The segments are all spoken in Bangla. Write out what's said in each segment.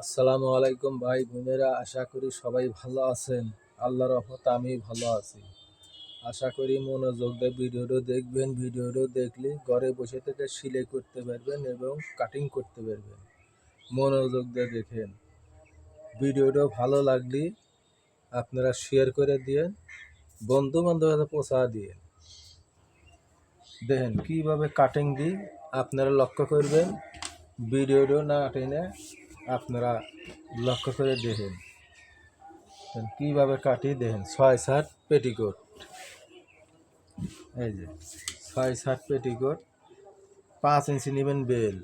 আসসালামু আলাইকুম ভাই বোনেরা, আশা করি সবাই ভালো আছেন। আল্লাহর রহমত আমি ভালো আছি। আশা করি মনোযোগ দিয়ে ভিডিওটা দেখবেন। ভিডিওটা দেখলে ঘরে বসে থেকে সিলাই করতে পারবেন এবং কাটিং করতে পারবেন। মনোযোগ দিয়ে দেখেন। ভিডিওটা ভালো লাগলে আপনারা শেয়ার করে দিয়েন বন্ধু বান্ধবের পৌঁছা দিয়ে দেখেন কীভাবে কাটিং দিই আপনারা লক্ষ্য করবেন। ভিডিওটা না টেনে আপনারা লক্ষ্য করে দেখেন। কীভাবে কাটি দেখেন, ছয় সাত পেটিকোট। এই যে, ছয় সাত পেটিকোট, পাঁচ ইঞ্চি নেবেন বেল।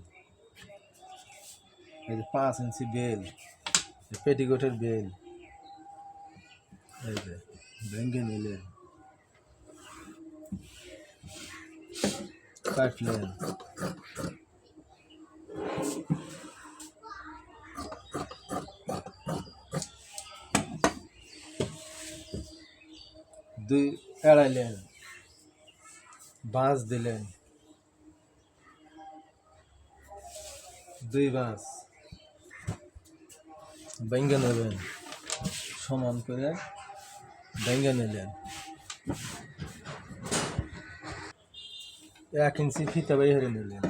এই যে পাঁচ ইঞ্চি বেল পেটিকোটের বেল। এই যে, ভেঙে নিলেন। কাটলেন। দুই এড়াইলেন, বাঁশ দিলেন। দুই বাঁশ ভেঙ্গে নেবেন। সমান করে ভেঙ্গে নিলেন। এক ইঞ্চি ফিতা বাইরে নিলেন।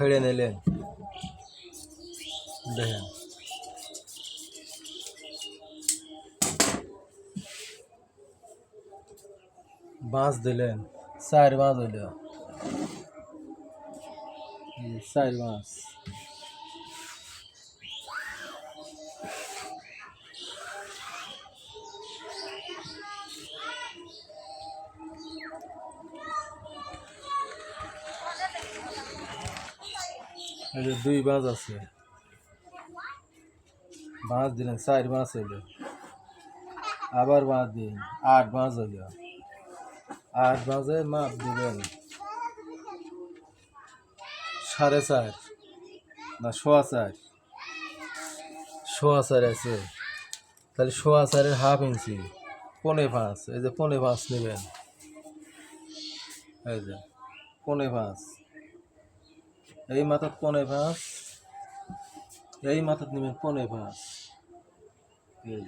ফেড়ে নিলেন দেখেন বাঁশ দিলেন চার বাঁশ হইল এই যে চার বাঁশ এই যে দুই বাঁশ আছে। বাঁশ দিলেন, চার বাঁশ হইল। আবার বাঁশ দিন আট বাঁশ হইল। আট বাঁশে মাপ দিবেন সাড়ে চার না সোয়া চার? সোয়া চার আছে। তাহলে সোয়া চারের হাফ ইঞ্চি, পনে পাঁচ। এই যে পনে পাঁচ নেবেন। এই যে, পনে পাঁচ। এই মাথাত পনে পাঁচ এই মাথাত নেবেন পনে পাঁচ এই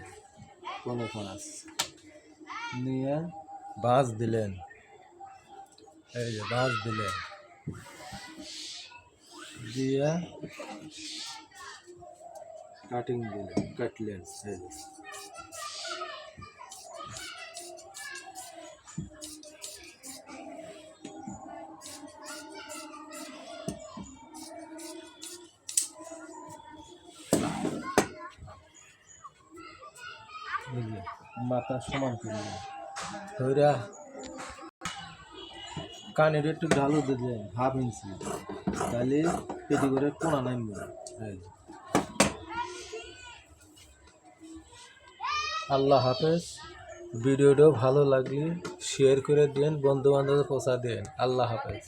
পনে পাঁচ নিয়ে বাঁশ দিলেন। এই যে বাঁশ দিলেন। দিয়ে কাটিং দিলেন, কাটলেন, এই মাথা সমান করে। ধইরা কানের একটু ঢালু দিলেন হাফ ইঞ্চি তাহলে পেটি করে কোনা নামবে আল্লাহ হাফেজ। ভিডিওটাও ভালো লাগলে শেয়ার করে দেন বন্ধু বান্ধবের পৌঁছা দেন আল্লাহ হাফেজ।